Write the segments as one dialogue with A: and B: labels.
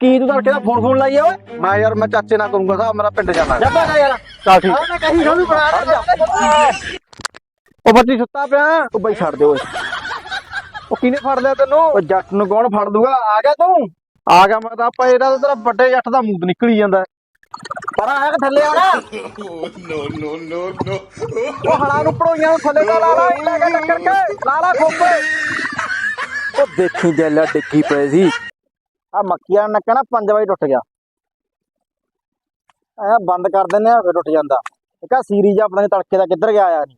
A: ਕੀ ਤੂੰ ਤੜਕੇ ਦਾ phone phone ਲਾਈ ਆ ਓਏ?
B: ਮੈਂ ਯਾਰ ਮੈਂ ਚਾਚੇ ਨਾਲ ਕਰੂੰਗਾ ਸਾਹਿਬ ਮੇਰਾ ਪਿੰਡ ਜਾਣਾ।
A: ਜਾ ਬੈਠਾ ਯਾਰ।
B: ਚੱਲ ਠੀਕ।
A: ਆ ਮੈਂ ਕਹੀ ਸਾਨੂੰ ਬਣਾ
B: ਉਹ ਬੱਤੀ ਸੁੱਤਾ ਪਿਆ।
A: ਉਹ ਬਈ ਛੱਡ ਦੇ ਓਏ।
B: ਉਹ ਕਿਹਨੇ ਫੜ ਲਿਆ ਤੈਨੂੰ?
A: ਉਹ ਜੱਟ ਨੂੰ ਕੌਣ ਫੜ ਦੂਗਾ? ਆ ਗਿਆ ਤੂੰ?
B: ਆ ਗਿਆ ਮੈਂ ਤਾਂ ਆਪਾਂ ਇਹਦਾ ਤੇਰਾ ਵੱਡੇ ਜੱਟ ਦਾ ਮੂੰਹ ਨਿਕਲੀ ਜਾਂਦਾ।
A: ਪਰ ਆ ਕੇ ਥੱਲੇ ਆਣਾ ਉਹ ਹਲਾ ਨੂੰ ਪੜੋਈਆਂ ਨੂੰ ਥੱਲੇ ਦਾ ਲਾ ਲਾ ਲੈ ਕੇ ਟੱਕਰ ਕੇ। ਲਾ ਲਾ ਖੋਪੇ। ਉਹ ਦੇਖੀ ਜੈਲਾ ਡਿੱਗੀ ਪਈ ਸੀ। ਆ ਮੱਕੀਆਂ ਦਾ ਨੱਕਾ ਨਾ 5 ਵਜੇ ਟੁੱਟ ਗਿਆ। ਐ ਬੰਦ ਕਰ ਦਿੰਨੇ ਆ, ਫਿਰ ਟੁੱਟ ਜਾਂਦਾ। ਇੱਕ ਆ ਸੀਰੀ ਜਾਂ ਆਪਣੇ ਤੜਕੇ ਦਾ ਕਿੱਧਰ ਗਿਆ ਆ ਨਹੀਂ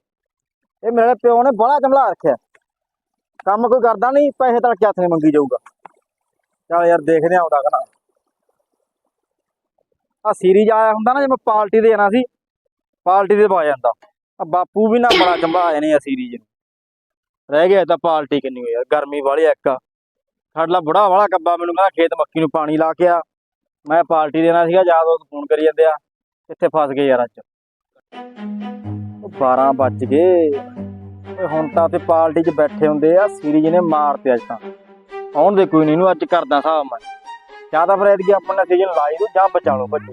A: ਇਹ ਮੇਰੇ ਪਿਓ ਨੇ ਬੜਾ ਚਮਲਾ ਰੱਖਿਆ। ਕੰਮ ਕੋਈ ਕਰਦਾ ਨਹੀਂ ਪੈਸੇ ਤੜਕੇ ਹੱਥ ਨੇ ਮੰਗੀ ਜਾਊਗਾ। ਚੱਲ ਯਾਰ ਦੇਖਦੇ ਆ ਆਉਂਦਾ ਕਿ ਆ ਸੀਰੀ ਆਇਆ ਹੁੰਦਾ ਨਾ ਜੇ ਮੈਂ ਪਾਰਟੀ ਦੇ ਜਾਣਾ ਸੀ, ਪਾਰਟੀ ਦੇ ਪਾ ਜਾਂਦਾ। ਆ ਬਾਪੂ ਵੀ ਨਾ ਬੜਾ ਚੰਬਾ ਆਇਆ ਨਹੀਂ ਆ ਸੀਰੀ ਜੀ ਰਹਿ ਗਿਆ ਤਾਂ ਪਾਰਟੀ ਕਿੰਨੀ ਹੋਈ ਯਾਰ ਗਰਮੀ ਵਾਲੀ ਇੱਕ ਆ। ਸਾਡਾ ਬੁੜਾ ਵਾਲਾ ਕੱਬਾ ਮੈਨੂੰ ਕਹਿੰਦਾ ਖੇਤ ਮੱਕੀ ਨੂੰ ਪਾਣੀ ਲਾ ਕੇ ਆ। ਮੈਂ ਪਾਰਟੀ ਦੇਣਾ ਸੀਗਾ ਜਦ ਉਹ ਫੋਨ ਕਰੀ ਜਾਂਦੇ ਆ। ਕਿੱਥੇ ਫਸ ਗਏ ਯਾਰ ਅੱਜ ਉਹ 12 ਵੱਜ ਗਏ। ਓਏ ਹੁਣ ਤਾਂ ਤੇ ਪਾਰਟੀ 'ਚ ਬੈਠੇ ਹੁੰਦੇ ਆ, ਸੀਰੀ ਜੀ ਨੇ ਮਾਰਤੇ ਅੱਜ ਤਾਂ। ਆਉਣ ਦੇ ਕੋਈ ਨਹੀਂ ਇਹਨੂੰ ਅੱਜ ਕਰਦਾ ਹਿਸਾਬ ਮੈਂ। ਜਾਂ ਤਾਂ ਫਿਰ ਐਤਕੀ ਆਪਣਾ ਸੀਜ਼ਨ ਲਾਈ ਦੋ ਜਾਂ ਬਚਾ ਲਓ ਬੱਚੇ।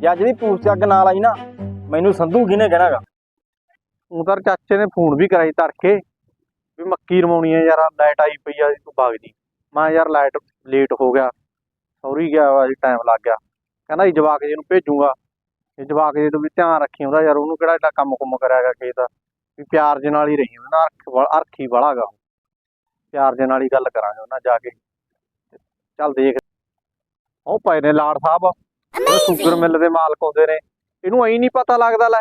A: ਜੇ ਅੱਜ ਦੀ ਪੂਛ ਚੱਕ ਨਾਲ ਆਈ ਨਾ, ਮੈਨੂੰ ਸੰਧੂ ਕਿਹਨੇ ਕਹਿਣਾਗਾ?
B: ਉਹ ਤਾਂ ਚਾਚੇ ਨੇ ਫੋਨ ਵੀ ਕਰਾਈ ਤੜਕੇ, ਵੀ ਮੱਕੀ ਰਮਾਉਣੀ ਹੈ ਯਾਰ ਲਾਈਟ ਆਈ ਪਈ ਆ, ਤੂੰ ਭੱਗ ਜੀ ਮੈਂ ਯਾਰ ਲਾਈਟ ਲੇਟ ਹੋ ਗਿਆ। ਸੌਰੀ ਗਿਆ ਵਾ ਜੀ ਟਾਈਮ ਲੱਗ ਗਿਆ। ਕਹਿੰਦਾ ਜੀ ਜਵਾਕ ਜੀ ਨੂੰ ਭੇਜੂਗਾ। ਇਹ ਜਵਾਕ ਜੀ ਤੋਂ ਵੀ ਧਿਆਨ ਰੱਖੀ ਹੁੰਦਾ ਯਾਰ ਉਹਨੂੰ ਕਿਹੜਾ ਏਡਾ ਕੰਮ ਕੁੰਮ ਕਰਿਆਗਾ ਖੇਤ ਵੀ ਪਿਆਰ ਦੇ ਨਾਲ ਹੀ ਰਹੀ ਉਹਨਾਂ ਅਰਖ ਅਰਖੀ ਵਾਲਾਗਾ ਪਿਆਰ ਦੇ ਨਾਲ ਹੀ ਗੱਲ ਕਰਾਂਗੇ ਉਹਨਾਂ ਜਾ ਕੇ। ਚੱਲ ਦੇਖ। ਉਹ ਪਏ ਨੇ ਲਾੜ ਸਾਹਿਬ। ਉਹ ਸ਼ੂਗਰ ਮਿੱਲ ਦੇ ਮਾਲਕ ਹੁੰਦੇ ਨੇ। ਇਹਨੂੰ ਐਂ ਨਹੀਂ ਪਤਾ ਲੱਗਦਾ ਲੈ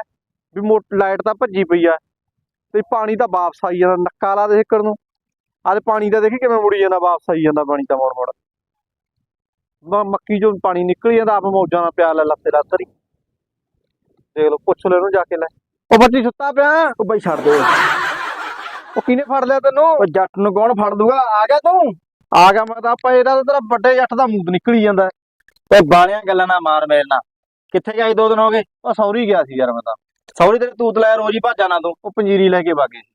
B: ਵੀ ਲਾਈਟ ਤਾਂ ਭੱਜੀ ਪਈ ਆ। ਤੇ ਪਾਣੀ ਤਾਂ ਵਾਪਸ ਆਈ ਜਾਂਦਾ ਨੱਕਾ ਲਾ ਦੇ ਹਿੱਕੜ ਨੂੰ। ਆਹ ਤੇ ਪਾਣੀ ਦਾ ਦੇਖੀ ਕਿਵੇਂ ਮੁੜੀ ਜਾਂਦਾ ਵਾਪਸ ਆਈ ਜਾਂਦਾ ਪਾਣੀ ਤਾਂ ਮੋੜ ਮੋੜ ਮੱਕੀ ਚੋਂ ਪਾਣੀ ਨਿਕਲ ਜਾਂਦਾ ਆਪ ਮੌਜਾਂ ਨਾਲ ਪਿਆ ਲੈ ਲੱਤੇ ਲੱਤਰੀ ਦੇਖ ਲਓ ਪੁੱਛ ਲੈ ਇਹਨੂੰ ਜਾ ਕੇ ਲੈ। ਉਹ ਬੱਚੀ ਸੁੱਤਾ ਪਿਆ?
A: ਉਹ ਬਈ ਛੱਡ ਦੇ।
B: ਉਹ ਕਿਹਨੇ ਫੜ ਲਿਆ ਤੈਨੂੰ?
A: ਉਹ ਜੱਟ ਨੂੰ ਕੌਣ ਫੜ ਦੂਗਾ? ਆ ਗਿਆ ਤੂੰ?
B: ਆ ਗਿਆ ਮੈਂ ਤਾਂ ਆਪਾਂ ਇਹਦਾ ਤਾਂ ਤੇਰਾ ਵੱਡੇ ਜੱਟ ਦਾ ਮੂੰਹ ਨਿਕਲੀ ਜਾਂਦਾ।
A: ਓਏ ਬਾਲੀਆਂ ਗੱਲਾਂ ਨਾ ਮਾਰ ਮੇਰੇ ਨਾਲ। ਕਿੱਥੇ ਗਈ ਦੋ ਦਿਨ ਹੋ ਗਏ?
B: ਉਹ ਸੌਰੀ ਗਿਆ ਸੀ ਯਾਰ ਮੈਂ ਤਾਂ।
A: ਸੌਰੀ ਤੇਰੇ ਤੂਤ ਲੈ ਰੋਜ਼ ਹੀ ਭਾਜਾ ਨਾ ਤੂੰ।
B: ਉਹ ਪੰਜੀਰੀ ਲੈ ਕੇ ਵਾਗੇ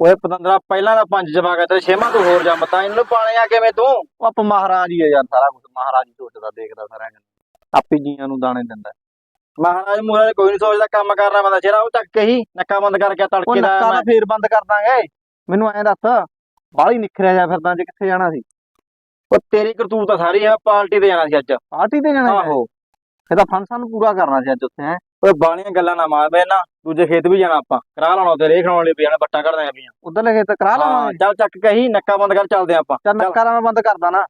A: ਓਏ ਪਤੰਦਰਾ ਪਹਿਲਾਂ ਦਾ ਪੰਜ ਜਮਾ ਗਿਆ ਤੇ ਛੇਵਾਂ ਤੂੰ ਹੋਰ ਜੰਮ ਤਾਂ। ਇਹਨੂੰ ਪਾਲਿਆ ਕਿਵੇਂ ਤੂੰ?
B: ਉਹ ਆਪ ਮਹਾਰਾਜ ਹੀ ਆ ਯਾਰ ਸਾਰਾ ਕੁਝ ਮਹਾਰਾਜ ਹੀ ਸੋਚਦਾ ਦੇਖਦਾ ਸਾਰਾ ਕੁਝ ਆਪੇ ਜੀਆਂ ਨੂੰ ਦਾਣੇ ਦਿੰਦਾ।
A: ਮਹਾਰਾਜ ਮੂਹਰੇ ਕੋਈ ਨਹੀਂ ਸੋਚਦਾ ਕੰਮ ਕਰਨਾ ਬੰਦਾ ਜਿਹੜਾ ਉਹ ਚੱਕ ਕੇ ਹੀ ਨੱਕਾ ਬੰਦ ਕਰਕੇ ਤੜਕੇ ਦਾ
B: ਨੱਕਾ ਤਾਂ ਫੇਰ ਬੰਦ ਕਰ ਦਾਂਗੇ। ਮੈਨੂੰ ਐਂ ਦੱਸ ਬਾਹਲੀ ਨਿਖਰਿਆ ਜਾ ਫਿਰਦਾ ਜੇ ਕਿੱਥੇ ਜਾਣਾ ਸੀ?
A: ਉਹ ਤੇਰੀ ਕਰਤੂਤ ਤਾਂ ਸਾਰੀ ਆ ਪਾਰਟੀ ਤੇ ਜਾਣਾ ਸੀ ਅੱਜ।
B: ਪਾਰਟੀ ਤੇ ਜਾਣਾ
A: ਆਹੋ।
B: ਇਹਦਾ ਫੰਕਸ਼ਨ ਪੂਰਾ ਕਰਨਾ ਸੀ ਅੱਜ ਉੱਥੇ ਹੈ।
A: ਓਏ ਬਾਲੀਆਂ ਗੱਲਾਂ ਨਾ ਮਾਰ ਬੈ ਨਾ ਦੂਜੇ ਖੇਤ ਵੀ ਜਾਣਾ ਆਪਾਂ ਕਰਾ ਲਾਉਣਾ ਤੇ ਰੇਖ ਲਾਉਣ ਲਈ ਜਾਣਾ ਬੱਟਾ ਕੱਢਦੇ ਪਈਆਂ
B: ਉਧਰ ਲੈ ਕੇ ਤਾਂ ਕਰਾ
A: ਹਾਂ
B: ਲਾਵਾਂਗੇ।
A: ਚੱਲ ਚੱਕ ਕੇ ਹੀ ਨੱਕਾ ਬੰਦ ਕਰ ਚੱਲਦੇ ਆਪਾਂ।
B: ਚੱਲ ਨੱਕਾ ਮੈਂ ਬੰਦ ਕਰਦਾ ਨਾ।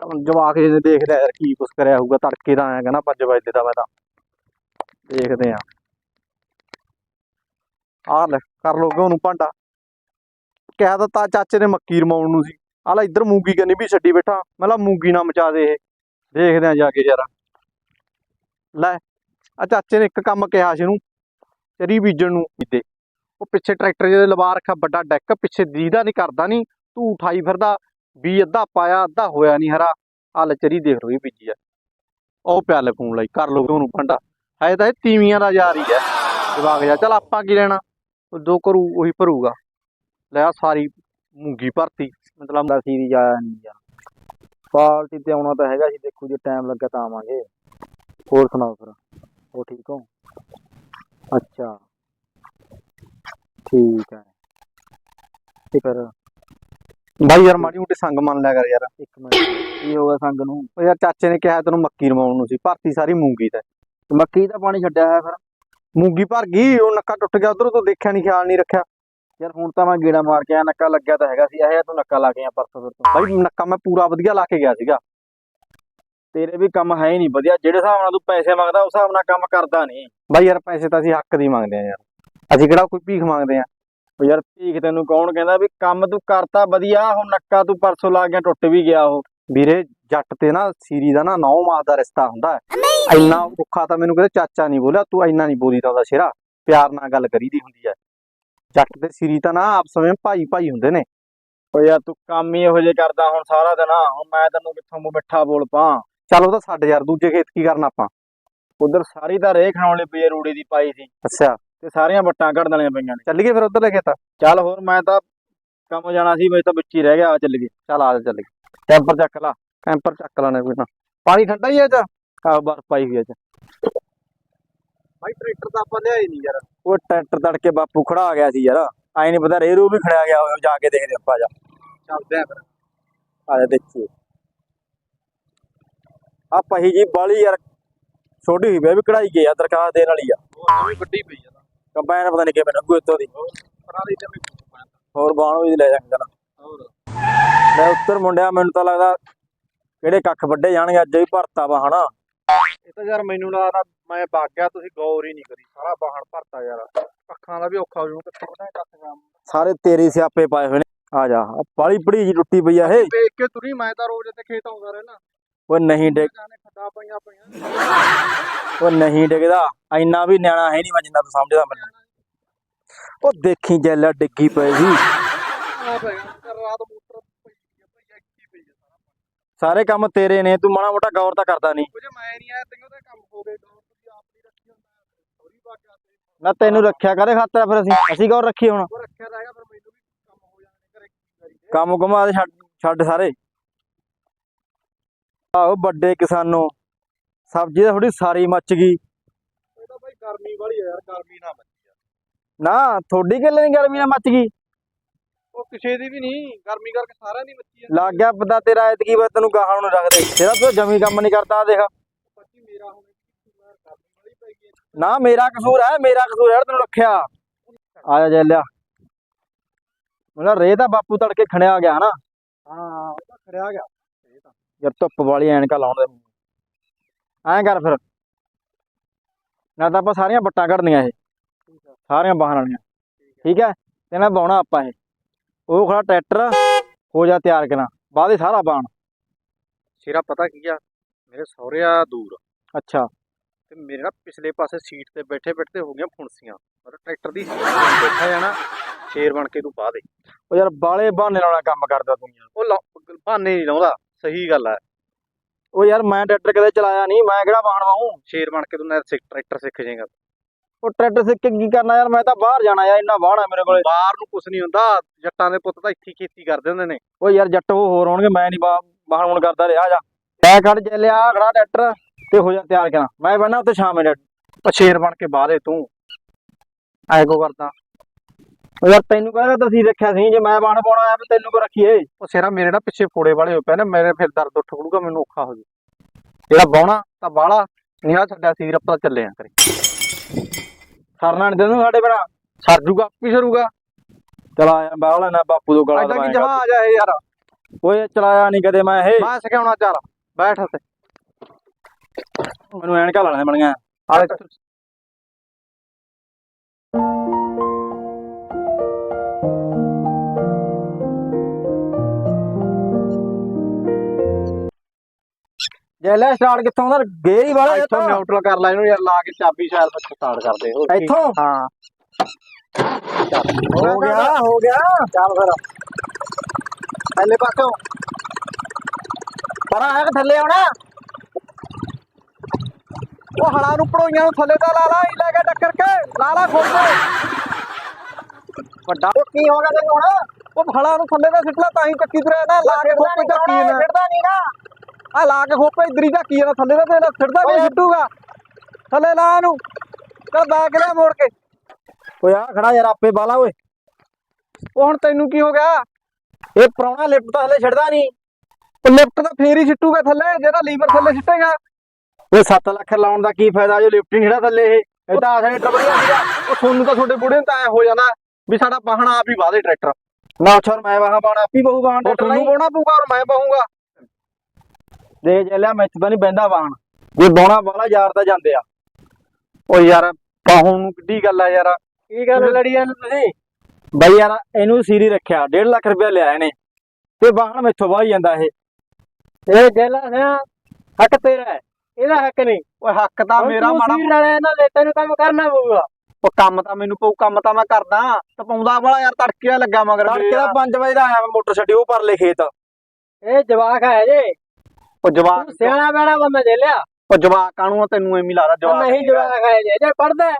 B: ਤਾਂ ਹੁਣ ਜਵਾਕ ਜੀ ਨੇ ਦੇਖਦਾ ਯਾਰ ਕੀ ਕੁਛ ਕਰਿਆ ਹੋਊਗਾ ਤੜਕੇ ਦਾ ਆਇਆ ਕਹਿੰਦਾ 5 ਵਜੇ ਦਾ ਮੈਂ ਤਾਂ। ਦੇਖਦੇ ਆ ਆ ਲੈ ਕਰ ਲੋਗੇ ਉਹਨੂੰ ਭਾਂਡਾ। ਕਹਿ ਦਿੱਤਾ ਚਾਚੇ ਨੇ ਮੱਕੀ ਰਮਾਉਣ ਨੂੰ ਸੀ। ਆ ਲੈ ਇੱਧਰ ਮੂੰਗੀ ਕੰਨੀ ਵੀ ਛੱਡੀ ਬੈਠਾ। ਮੈਂ ਲਾ ਮੂੰਗੀ ਨਾ ਮਚਾ ਦੇ ਇਹ। ਦੇਖਦੇ ਆ ਜਾ ਕੇ ਯਾਰ। ਲੈ, ਆ ਚਾਚੇ ਨੇ ਇੱਕ ਕੰਮ ਕਿਹਾ ਸੀ ਇਹਨੂੰ ਚਰੀ ਬੀਜਣ ਨੂੰ ਕਿਤੇ। ਉਹ ਪਿੱਛੇ ਟਰੈਕਟਰ ਜਿਹਦੇ ਲਵਾ ਰੱਖਾ ਵੱਡਾ ਡੈਕ, ਪਿੱਛੇ ਦੀਦਾ ਨਹੀਂ ਕਰਦਾ ਨਹੀਂ ਤੂੰ ਉਠਾਈ ਫਿਰਦਾ, ਵੀ ਅੱਧਾ ਪਾਇਆ, ਅੱਧਾ ਹੋਇਆ ਨਹੀਂ ਹਰਾ। ਆ ਚਰੀ ਦੇਖ ਲਓ ਬੀਜੀ ਆ। ਉਹ ਪਿਆਲੇ ਫੋਨ ਲਈ, ਕਰ ਲਓ ਉਹਨੂੰ ਫੰਡਾ ਹੈ ਤਾਂ ਇਹ ਤੀਵੀਆਂ ਦਾ ਜਾ ਰਹੀ ਹੈ ਜਵਾਕ ਜਾ ਚਲ ਆਪਾਂ ਕੀ ਲੈਣਾ? ਉਹ ਜੋ ਕਰੂ, ਉਹੀ ਭਰੂਗਾ। ਲੈ ਆ ਸਾਰੀ ਮੂੰਗੀ ਭਰਤੀ। ਮਤਲਬ
A: ਦਾ ਸੀਰੀ ਆਇਆ ਨਹੀਂ ਯਾਰ ਪਾਰਟੀ ਤੇ ਆਉਣਾ ਤਾਂ ਹੈਗਾ ਸੀ, ਦੇਖੋ ਜੇ ਟਾਈਮ ਲੱਗਾ ਤਾਂ ਆਵਾਂਗੇ। ਹੋਰ ਸੁਣਾਓ ਫਿਰ? ਉਹ ਠੀਕ ਹੋ? ਅੱਛਾ। ਠੀਕ ਹੈ। ਤੇ ਫਿਰ?
B: ਬਾਈ ਯਾਰ ਮਾੜੀ ਮੋਟੀ ਸੰਗ ਮੰਨ ਲਿਆ ਕਰ ਯਾਰ।
A: ਇੱਕ ਮਿੰਟ। ਕੀ ਹੋ ਸੰਗ ਨੂੰ?
B: ਉਹ ਯਾਰ ਚਾਚੇ ਨੇ ਕਿਹਾ ਤੈਨੂੰ ਮੱਕੀ ਰਮਾਉਣ ਨੂੰ ਸੀ। ਭਰਤੀ ਸਾਰੀ ਮੂੰਗੀ ਤੇ।
A: ਮੱਕੀ ਦਾ ਪਾਣੀ ਛੱਡਿਆ ਹੋਇਆ ਫਿਰ?
B: ਮੂੰਗੀ ਭਰ ਗਈ, ਉਹ ਨੱਕਾ ਟੁੱਟ ਗਿਆ, ਉਧਰੋਂ ਤੋਂ ਦੇਖਿਆ ਨਹੀਂ ਖਿਆਲ ਨਹੀਂ ਰੱਖਿਆ।
A: ਯਾਰ ਹੁਣ ਤਾਂ ਮੈਂ ਗੇੜਾ ਮਾਰ ਕੇ ਆਇਆ ਨੱਕਾ ਲੱਗਿਆ ਤਾਂ ਹੈਗਾ ਸੀ ਇਹ ਤੂੰ ਨੱਕਾ ਲਾ ਕੇ ਆ ਪਰਸੋਂ ਫਿਰ ਤੋਂ।
B: ਬਾਈ ਨੱਕਾ ਮੈਂ ਪੂਰਾ ਵਧੀਆ ਲਾ ਕੇ ਗਿਆ ਸੀਗਾ।
A: ਤੇਰੇ ਵੀ ਕੰਮ ਹੈ ਹੀ ਨਹੀਂ ਵਧੀਆ ਜਿਹੜੇ ਹਿਸਾਬ ਨਾਲ ਤੂੰ ਪੈਸੇ ਮੰਗਦਾ ਉਸ ਹਿਸਾਬ ਨਾਲ ਕੰਮ ਕਰਦਾ ਨਹੀਂ।
B: ਬਾਈ ਯਾਰ ਪੈਸੇ ਤਾਂ ਅਸੀਂ ਹੱਕ ਦੀ ਮੰਗਦੇ ਆ ਯਾਰ। ਅਸੀਂ ਕਿਹੜਾ ਕੋਈ ਭੀਖ ਮੰਗਦੇ ਆ?
A: ਉਹ ਯਾਰ ਭੀਖ ਤੈਨੂੰ ਕੌਣ ਕਹਿੰਦਾ ਵੀ ਕੰਮ ਤੂੰ ਕਰਤਾ ਵਧੀਆ ਹੁਣ ਨੱਕਾ ਤੂੰ ਪਰਸੋਂ ਲਾ ਕੇ ਟੁੱਟ ਵੀ ਗਿਆ ਉਹ।
B: ਵੀਰੇ ਜੱਟ ਤੇ ਨਾ ਸੀਰੀ ਦਾ ਨਾ ਨੌ ਮਾਸ ਦਾ ਰਿਸ਼ਤਾ ਹੁੰਦਾ ਹੈ। ਇੰਨਾ ਔਖਾ ਤਾਂ ਮੈਨੂੰ ਕਦੇ ਚਾਚਾ ਨਹੀਂ ਬੋਲਿਆ ਤੂੰ ਇੰਨਾ ਨਹੀਂ ਬੋਲੀਦਾ ਉਹਦਾ ਸ਼ੇਰਾ ਪਿਆਰ ਨਾਲ ਗੱਲ ਕਰੀਦੀ ਹੁੰਦੀ ਹੈ। ਜੱਟ ਤੇ ਸੀਰੀ ਤਾਂ ਨਾ ਆਪਸ ਵਿੱਚ ਭਾਈ ਭਾਈ ਹੁੰਦੇ ਨੇ।
A: ਓ ਯਾਰ ਤੂੰ ਕੰਮ ਹੀ ਇਹੋ ਜਿਹੇ ਕਰਦਾ ਹੁਣ ਸਾਰਾ ਦਿਨ। ਹੁਣ ਮੈਂ ਤੈਨੂੰ ਕਿੱਥੋਂ ਮੂੰਹ ਮਿੱਠਾ ਬੋਲ ਪਾ?
B: ਚੱਲ ਉਹ ਤਾਂ ਛੱਡ ਯਾਰ ਦੂਜੇ ਖੇਤ ਕੀ ਕਰਨਾ ਆਪਾਂ?
A: ਉਧਰ ਸਾਰੀ ਤਾਂ ਰੇਖ ਖਾਣ ਲਈ ਪਈ ਰੂੜੀ ਦੀ ਪਾਈ ਸੀ।
B: ਅੱਛਾ।
A: ਤੇ ਸਾਰੀਆਂ ਵੱਟਾਂ ਕੱਢ ਦੇਣੀਆਂ ਪਈਆਂ ਨੇ।
B: ਚੱਲੀਏ ਫਿਰ ਉਧਰ ਲੈ ਖੇਤ?
A: ਚੱਲ ਹੋਰ ਮੈਂ ਤਾਂ ਕੰਮ ਜਾਣਾ ਸੀ ਮੈਂ ਤਾਂ ਵਿੱਚ ਹੀ ਰਹਿ ਗਿਆ ਆ ਚੱਲ ਗਏ
B: ਚੱਲ ਆ ਜਾ ਚੱਲ
A: ਟੈਂਪਰ ਚੱਕ ਲਾ।
B: ਕੈਂਪਰ ਚੱਕ ਲੈਣੇ ਕੋਈ ਨਾ। ਪਾਣੀ ਠੰਡਾ ਹੀ ਹੈ ਚ
A: ਆ ਬਰਫ ਪਾਈ ਹੋਈ ਆ ਚ
B: ਭਾਈ ਟਰੈਕਟਰ ਤਾਂ ਆਪਾਂ ਲਿਆਈ ਨਹੀਂ ਯਾਰ।
A: ਉਹ ਟਰੈਕਟਰ ਤੜਕੇ ਬਾਪੂ ਖੜਾ ਆ ਗਿਆ ਸੀ ਯਾਰ। ਆਈ ਨਹੀਂ ਪਤਾ ਰੇਰੂ ਵੀ ਖੜਿਆ ਗਿਆ ਹੋਇਆ ਜਾ ਕੇ ਦੇਖਦੇ ਆਪਾਂ ਜਾ।
B: ਚੱਲਦੇ ਆ ਫਿਰ।
A: ਆ ਜਾ ਦੇਖੀਏ। ਆ ਪਹੀ ਜੀ ਬਾਲੀ ਯਾਰ ਛੋਟੀ ਹੋਈ ਵੇ ਵੀ ਕਢਾਈ ਗਈ ਆ ਦਰਖਾਸਤ ਦੇਣ ਵਾਲੀ ਆ।
B: ਉਹ ਵੀ ਵੱਡੀ ਪਈ ਆ।
A: ਕੰਬਾਈਨ ਪਤਾ ਨਹੀਂ ਕਿਵੇਂ ਲੱਗੂ ਇੱਥੋਂ ਦੀ।
B: ਪਰਾਲੀ ਤੇ ਵੀ
A: ਹੋਰ ਬਾਣ ਵੀ ਲੈ ਜਾਂਗੇ ਨਾ।
B: ਹੋਰ।
A: ਮੈਂ ਉੱਤਰ ਮੁੰਡਿਆ ਮੈਨੂੰ ਤਾਂ ਲੱਗਦਾ ਕਿਹੜੇ ਕੱਖ ਵੱਡੇ ਜਾਣਗੇ ਅੱਜ ਹੀ ਭਰਤਾ ਵਾ ਹਨਾ।
B: ਇਹ ਤਾਂ ਯਾਰ ਮੈਨੂੰ ਲੱਗਦਾ ਮੈਂ ਵਗ ਗਿਆ ਤੁਸੀਂ ਗੌਰ ਹੀ ਨਹੀਂ ਕਰੀ। ਸਾਰਾ ਬਾਹਣ ਭਰਤਾ ਯਾਰ। ਅੱਖਾਂ ਦਾ ਵੀ ਔਖਾ ਹੋ ਜੂ ਕਿੱਥੇ ਪਤਾ ਕੱਖ ਕੰਮ।
A: ਸਾਰੇ ਤੇਰੇ ਸਿਆਪੇ ਪਾਏ ਹੋਏ ਨੇ। ਆ ਜਾ ਬਾਲੀ ਪੜੀ ਜੀ ਟੁੱਟੀ ਪਈ ਆ ਇਹ
B: ਵੇਖ ਕੇ ਤੁਰੀ ਮੈਂ ਤਾਂ ਰੋਜ਼ ਇੱਥੇ ਖੇਤ ਆਉਂਦਾ ਰਹਿਣਾ
A: ਉਹ ਨਹੀਂ ਡਿੱਗ।
B: ਜਾਣੇ ਖੱਡਾ ਪਈਆਂ ਪਈਆਂ।
A: ਉਹ ਨਹੀਂ ਡਿੱਗਦਾ। ਇੰਨਾ ਵੀ ਨਿਆਣਾ ਹੈ ਨਹੀਂ ਮੈਂ ਜਿੰਨਾ ਤੂੰ ਸਮਝਦਾ ਮੈਨੂੰ। ਉਹ ਦੇਖੀ ਜੈਲਾ ਡਿੱਗੀ ਪਈ ਸੀ।
B: ਆ ਕਰ ਰਾਤ ਮੋਟਰ ਪਈ ਆ ਪਈ ਐਕਟੀ ਪਈ ਆ ਸਾਰਾ
A: ਸਾਰੇ ਕੰਮ ਤੇਰੇ ਨੇ ਤੂੰ ਮਾੜਾ ਮੋਟਾ ਗੌਰ ਤਾਂ ਕਰਦਾ ਨਹੀਂ।
B: ਕੁਝ ਮੈਂ ਨਹੀਂ ਆਇਆ ਤੈਨੂੰ ਤਾਂ ਕੰਮ ਹੋ ਗਏ ਗੌਰ ਤੁਸੀਂ ਆਪ ਨਹੀਂ ਰੱਖੀ ਹੁੰਦਾ ਸੌਰੀ ਤੇ।
A: ਨਾ ਤੈਨੂੰ ਰੱਖਿਆ ਕਾਹਦੇ ਖਾਤਰ ਫਿਰ ਅਸੀਂ? ਅਸੀਂ ਗੌਰ ਰੱਖੀ ਹੁਣ।
B: ਰੱਖਿਆ ਰਹੇਗਾ ਫਿਰ ਮੈਨੂੰ ਵੀ ਕੰਮ ਹੋ ਜਾਣੇ ਘਰੇ
A: ਕੰਮ ਘੁਮਾ ਦੇ ਛੱਡ ਛੱਡ ਸਾਰੇ। ਆਹੋ ਵੱਡੇ ਕਿਸਾਨੋਂ ਸਬਜ਼ੀ ਤਾਂ ਥੋੜੀ ਸਾਰੀ ਮੱਚ ਗਈ।
B: ਇਹ ਤਾਂ ਭਾਈ ਗਰਮੀ ਵਾਲੀ ਆ ਯਾਰ ਗਰਮੀ ਨਾ ਮੱਚੀ ਆ।
A: ਨਾ ਥੋੜੀ ਕਿੱਲੇ ਦੀ ਗਰਮੀ ਨਾਲ ਮੱਚ ਗਈ।
B: ਉਹ ਕਿਸੇ ਦੀ ਵੀ ਨਹੀਂ ਗਰਮੀ ਕਰਕੇ ਸਾਰਿਆਂ ਦੀ ਮੱਚੀ ਆ।
A: ਲੱਗ ਗਿਆ ਪਤਾ ਤੇਰਾ ਐਤਕੀ ਵਾ ਤੈਨੂੰ ਗਾਹਾਂ ਨੂੰ ਰੱਖਦੇ ਤੇਰਾ ਤੂੰ ਜਮੀ ਕੰਮ ਨਹੀਂ ਕਰਦਾ ਦੇਖ।
B: ਪੱਚੀ ਮੇਰਾ ਯਾਰ ਗਰਮੀ ਵਾਲੀ ਪਈ ਗਈ
A: ਨਾ ਮੇਰਾ ਕਸੂਰ ਹੈ ਮੇਰਾ ਕਸੂਰ ਹੈ ਤੈਨੂੰ ਰੱਖਿਆ। ਆ ਜਾ ਜੈਲਿਆ ਮੇਰਾ ਰੇ ਤਾਂ ਬਾਪੂ ਤੜਕੇ ਖਣਿਆ ਗਿਆ ਨਾ
B: ਹਾਂ ਉਹ ਤਾਂ ਖੜਿਆ ਗਿਆ। ਇਹ ਤਾਂ।
A: ਯਾਰ ਧੁੱਪ ਵਾਲੀ ਐਨਕਾਂ ਲਾਉਣ ਦੇ। ਐਂ ਕਰ ਫਿਰ। ਨਾ ਤਾਂ ਆਪਾਂ ਸਾਰੀਆਂ ਬੱਟਾਂ ਕੱਢਣੀਆਂ ਇਹ। ਸਾਰੀਆਂ ਬਾਹਣ ਵਾਲੀਆਂ
B: ਠੀਕ
A: ਹੈ? ਤੇ ਨਾ ਬਾਉਣਾ ਆਪਾਂ ਇਹ। ਉਹ ਖੜਾ ਟਰੈਕਟਰ ਹੋ ਜਾ ਤਿਆਰ ਕਰਾਂ ਬਾਅਦ ਇਹ ਸਾਰਾ ਬਾਣ।
B: ਸਿਰਾ ਪਤਾ ਕੀ ਆ? ਮੇਰੇ ਸਹੁਰੇ ਆ ਦੂਰ।
A: ਅੱਛਾ।
B: ਤੇ ਮੇਰੇ ਨਾ ਪਿਛਲੇ ਪਾਸੇ ਸੀਟ ਤੇ ਬੈਠੇ ਬੈਠੇ ਹੋ ਗਈਆਂ ਫੁੰਸੀਆਂ। ਮਤਲਬ ਟਰੈਕਟਰ ਦੀ ਬੈਠਾ ਜਾਣਾ ਸ਼ੇਰ ਬਣ ਕੇ ਤੂੰ ਪਾ ਦੇ।
A: ਉਹ ਯਾਰ ਬਾਲੇ ਬਹਾਨੇ ਲਾਉਣਾ ਕੰਮ ਕਰਦਾ ਤੂੰ ਯਾਰ।
B: ਉਹ ਲਾ- ਬਹਾਨੇ ਨਹੀਂ ਲਾਉਂਦਾ ਸਹੀ ਗੱਲ ਆ।
A: ਉਹ ਯਾਰ ਮੈਂ ਟਰੈਕਟਰ ਕਦੇ ਚਲਾਇਆ ਨਹੀਂ ਮੈਂ ਕਿਹੜਾ ਬਾਹਣ ਵਾਹੂੰ
B: ਸ਼ੇਰ ਬਣ ਕੇ ਤੂੰ ਨਾ ਟਰੈਕਟਰ ਸਿੱਖ ਜਾਏਗਾ।
A: ਉਹ ਟਰੈਕਟਰ ਸਿੱਖ ਕੇ ਕੀ ਕਰਨਾ ਯਾਰ ਮੈਂ ਤਾਂ ਬਾਹਰ ਜਾਣਾ ਯਾਰ ਇੰਨਾ ਬਾਹਣਾ ਮੇਰੇ ਕੋਲੇ।
B: ਬਾਹਰ ਨੂੰ ਕੁਛ ਨਹੀਂ ਹੁੰਦਾ ਜੱਟਾਂ ਦੇ ਪੁੱਤ ਤਾਂ ਇੱਥੇ ਖੇਤੀ ਕਰਦੇ ਹੁੰਦੇ ਨੇ।
A: ਉਹ ਯਾਰ ਜੱਟ ਉਹ ਹੋਰ ਹੋਣਗੇ ਮੈਂ ਨਹੀਂ ਬਾਹਣ ਹੁਣ ਕਰਦਾ ਰਿਹਾ ਜਾ। ਐ ਖੜ ਜੇ ਲਿਆ ਖੜਾ ਟਰੈਕਟਰ ਤੇ ਹੋ ਜਾ ਤਿਆਰ ਕਰਾਂ। ਮੈਂ ਬਣਾ ਉੱਤੇ ਸ਼ਾਮ
B: ਉਹ ਸ਼ੇਰ ਬਣ ਕੇ ਬਾਹਰ ਤੂੰ। ਐ ਕੋ ਕਰਦਾ?
A: ਉਹ ਯਾਰ ਤੈਨੂੰ ਕਹਿੰਦਾ ਤੁਸੀਂ ਰੱਖਿਆ ਸੀ ਜੇ ਮੈਂ ਬਾਹਣ ਪਾਉਣਾ ਆਇਆ ਤੈਨੂੰ ਕੋ ਰੱਖੀਏ?
B: ਉਹ ਸਿਰਾ ਮੇਰੇ ਨਾ ਪਿੱਛੇ ਫੋੜੇ ਵਾਲੇ ਹੋ ਪਏ ਨੇ ਮੇਰੇ ਫਿਰ ਦਰਦ ਉੱਠ ਖੜੂਗਾ ਮੈਨੂੰ ਔਖਾ ਹੋ ਜੂ। ਜਿਹੜਾ ਬਾਉਣਾ ਤਾਂ ਬਾਲਾ ਨਿਹਾ ਛੱਡਿਆ ਸੀ ਰੱਪਾ ਚੱਲੇ ਆ ਕਰੇ
A: ਸਰਨਾ ਨਹੀਂ ਤੈਨੂੰ ਸਾਡੇ ਬਣਾ
B: ਸਰ ਜੂਗਾ ਆਪੀ ਸਰੂਗਾ।
A: ਚਲਾ ਯਾਰ ਬਾਹਲਾ ਨਾ ਬਾਪੂ ਤੋਂ ਗਾਲਾਂ
B: ਐਡਾ ਕੀ
A: ਦਵਾਏਂਗਾ।
B: ਜਹਾਜ਼ ਆ ਇਹ ਯਾਰ।
A: ਓਏ ਚਲਾਇਆ ਨਹੀਂ ਕਦੇ ਮੈਂ ਇਹ।
B: ਮੈਂ ਸਿਖਾਉਣਾ ਚੱਲ ਬੈਠ ਤੇ
A: ਮੈਨੂੰ ਐਨਕਾਂ ਲਾਣੇ ਬਣੀਆਂ
B: ਆਲੇ
A: ਜੇ ਲੈ ਸਟਾਰਟ ਕਿੱਥੋਂ ਦਾ ਗੇਰ ਹੀ ਵਾਲਾ
B: ਇੱਥੋਂ ਨਿਊਟਰਲ ਕਰ ਲੈ ਇਹਨੂੰ ਯਾਰ ਲਾ ਕੇ ਚਾਬੀ ਸ਼ਾਇਦ ਸਟਾਰਟ ਕਰ ਦੇ ਹੋਰ ਕੀ।
A: ਇੱਥੋਂ?
B: ਹਾਂ।
A: ਹੋ ਗਿਆ ਹੋ ਗਿਆ। ਚੱਲ ਫਿਰ।
B: ਪਹਿਲੇ ਪਾਸੋਂ।
A: ਪਰ ਆਇਆ ਕਿ ਥੱਲੇ ਆਉਣਾ।
B: ਉਹ ਹਲਾਂ ਨੂੰ ਪੜੋਈਆਂ ਨੂੰ ਥੱਲੇ ਤਾਂ ਲਾ ਲਾ ਹੀ ਲੈ ਕੇ ਟੱਕਰ ਕੇ। ਲਾ ਲਾ ਖੋਲ ਕੇ। ਵੱਡਾ।
A: ਉਹ ਕੀ ਹੋ ਗਿਆ ਤੈਨੂੰ ਹੁਣ?
B: ਉਹ ਹਲਾਂ ਨੂੰ ਥੱਲੇ ਦਾ ਸਿੱਟਲਾ ਤਾਂ ਹੀ ਚੱਕੀ ਤੁਰਿਆ ਨਾ ਲਾ ਕੇ ਖੋਪੇ ਚੱਕੀ ਨਾ
A: ਫਿਰਦਾ ਨਹੀਂ ਨਾ।
B: ਆ ਲਾ ਕੇ ਖੋਪੇ ਇਧਰੀ ਚੱਕੀ ਨਾ ਥੱਲੇ ਦਾ ਤੇ ਸਿੱਟਦਾ ਵੀ ਸਿੱਟੂਗਾ। ਥੱਲੇ ਲਾ ਇਹਨੂੰ। ਚੱਲ ਬੈਕ ਲਿਆ ਮੋੜ ਕੇ।
A: ਓਏ ਆ ਖੜਾ ਯਾਰ ਆਪੇ ਬਾਲਾ ਓਏ।
B: ਉਹ ਹੁਣ ਤੈਨੂੰ ਕੀ ਹੋ ਗਿਆ?
A: ਇਹ ਪ੍ਰਾਹੁਣਾ ਲਿਫਟ ਤਾਂ ਹਲੇ ਛੱਡਦਾ ਨਹੀਂ।
B: ਉਹ ਲਿਫਟ ਤਾਂ ਫੇਰ ਹੀ ਸਿੱਟੂਗਾ ਥੱਲੇ ਜਿਹੜਾ ਲੀਵਰ ਥੱਲੇ ਸਿੱਟੇਗਾ।
A: ਓਏ 7 ਲੱਖ ਲਾਉਣ ਦਾ ਕੀ ਫਾਇਦਾ ਜੋ ਲਿਫਟ ਨਹੀਂ ਛੜਾ ਥੱਲੇ ਇਹ। ਇਹ ਤਾਂ ਆਸਰੇ ਟੱਬਰੀਆ ਸੀਗਾ।
B: ਉਹ ਤੁਹਾਨੂੰ ਤਾਂ ਤੁਹਾਡੇ ਬੁੜੇ ਨੂੰ ਤਾਂ ਐ ਹੋ ਜਾਂਦਾ ਵੀ ਸਾਡਾ ਬਾਹਣਾ ਆਪ ਹੀ ਵਾਦੇ ਟਰੈਕਟਰ।
A: ਨਾ ਛੋਰ ਮੈਂ ਵਾਹ ਬਾਣ ਆਪੀ ਬਹੁ ਬਾਣ
B: ਉਹ
A: ਟੱਟ
B: ਤੁਹਾਨੂੰ
A: ਨਹੀਂ
B: ਪਾਉਣਾ ਪਊਗਾ ਔਰ ਮੈਂ ਪਾਉਂਗਾ
A: ਦੇ ਜਲਿਆ ਮੈਚ ਤਾਂ ਨਹੀਂ ਬੈਂਦਾ ਬਾਣ ਜੇ ਬਾਉਣਾ ਬਾਲਾ ਯਾਰ ਤਾਂ ਜਾਂਦੇ ਆ।
B: ਓ ਯਾਰ ਬਾਹੋਂ ਨੂੰ ਕਿੱਡੀ ਗੱਲ ਆ ਯਾਰ।
A: ਕੀ ਗੱਲ ਲੜੀ ਜਾਂਦੇ ਤੁਸੀਂ? ਬਈ ਯਾਰ ਇਹਨੂੰ ਸੀਰੀ ਰੱਖਿਆ 1.5 ਲੱਖ ਰੁਪਇਆ ਲਿਆ ਇਹਨੇ। ਤੇ ਬਾਹਣ ਮੈਥੋਂ ਵਾਹੀ ਜਾਂਦਾ ਇਹ। ਇਹ ਜੇਲਾ ਹੈ ਹੱਕ ਤੇਰਾ ਹੈ। ਇਹਦਾ ਹੱਕ ਨਹੀਂ।
B: ਓਏ ਹੱਕ ਤਾਂ ਮੇਰਾ ਮਾੜਾ
A: ਸੀਰ ਵਾਲੇ ਇਹਨਾਂ ਲੈ ਤੈਨੂੰ ਕੰਮ ਕਰਨਾ ਪਊਗਾ।
B: ਉਹ ਕੰਮ ਤਾਂ ਮੈਨੂੰ ਪਊ ਕੰਮ ਤਾਂ ਮੈਂ ਕਰਦਾ। ਤਪਾਉਂਦਾ ਵਾਲਾ ਯਾਰ ਤੜਕੇ ਲੱਗਾ ਮਗਰ।
A: ਤੜਕੇ ਦਾ
B: ਯਾਰ।
A: 5 ਵਜੇ ਦਾ ਆਇਆ ਮੈਂ ਮੋਟਰ ਛੱਡੀ ਉਹ ਪਰਲੇ ਖੇਤ। ਇਹ ਜਵਾਕ ਹੈ ਜੇ।
B: ਉਹ ਜਵਾਕ
A: ਸਿਆਣਾ ਬੈਣਾ ਬੰਦਾ ਜੇਲਿਆ
B: ਉਹ ਜਵਾਕ ਕਾਣੂ ਤੈਨੂੰ ਐਵੇਂ ਹੀ ਲਾ ਰਿਹਾ ਜਵਾਕ
A: ਨਹੀਂ ਜਵਾਕ ਹੈ ਜੇ ਜੇ ਪੜਦਾ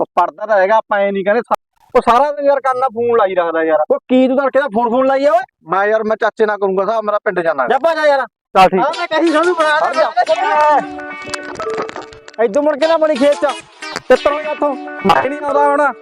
B: ਉਹ ਪੜਦਾ ਤਾਂ ਹੈਗਾ ਆਪਾਂ ਐ ਨਹੀਂ ਕਹਿੰਦੇ ਸਾ- ਉਹ ਸਾਰਾ ਦਿਨ ਯਾਰ ਕੰਨ ਨਾਲ ਫੋਨ ਲਾਈ ਰੱਖਦਾ ਯਾਰ।
A: ਉਹ ਕੀ ਤੂੰ ਤੜਕੇ ਦਾ ਫੋਨ ਫੋਨ ਲਾਈ ਆ ਓਏ?
B: ਮੈਂ ਯਾਰ ਮੈਂ ਚਾਚੇ ਨਾਲ ਕਰੂੰਗਾ ਸਾਹਿਬ ਮੇਰਾ ਪਿੰਡ ਜਾਣਾ।
A: ਜਾ ਭਾ ਜਾ ਯਾਰ।
B: ਚੱਲ ਠੀਕ।
A: ਆ ਮੈਂ ਕਹੀ ਸਾਨੂੰ ਬਣਾ ਦੇ। ਇਦੋਂ ਮੁੜ ਕੇ ਨਾ ਬਣੀ ਖੇਤ ਚ। ਤਿੱਤਰ ਹੋ ਜਾ ਤੂੰ ਨਹੀਂ ਆਉਂਦਾ ਹੁਣ।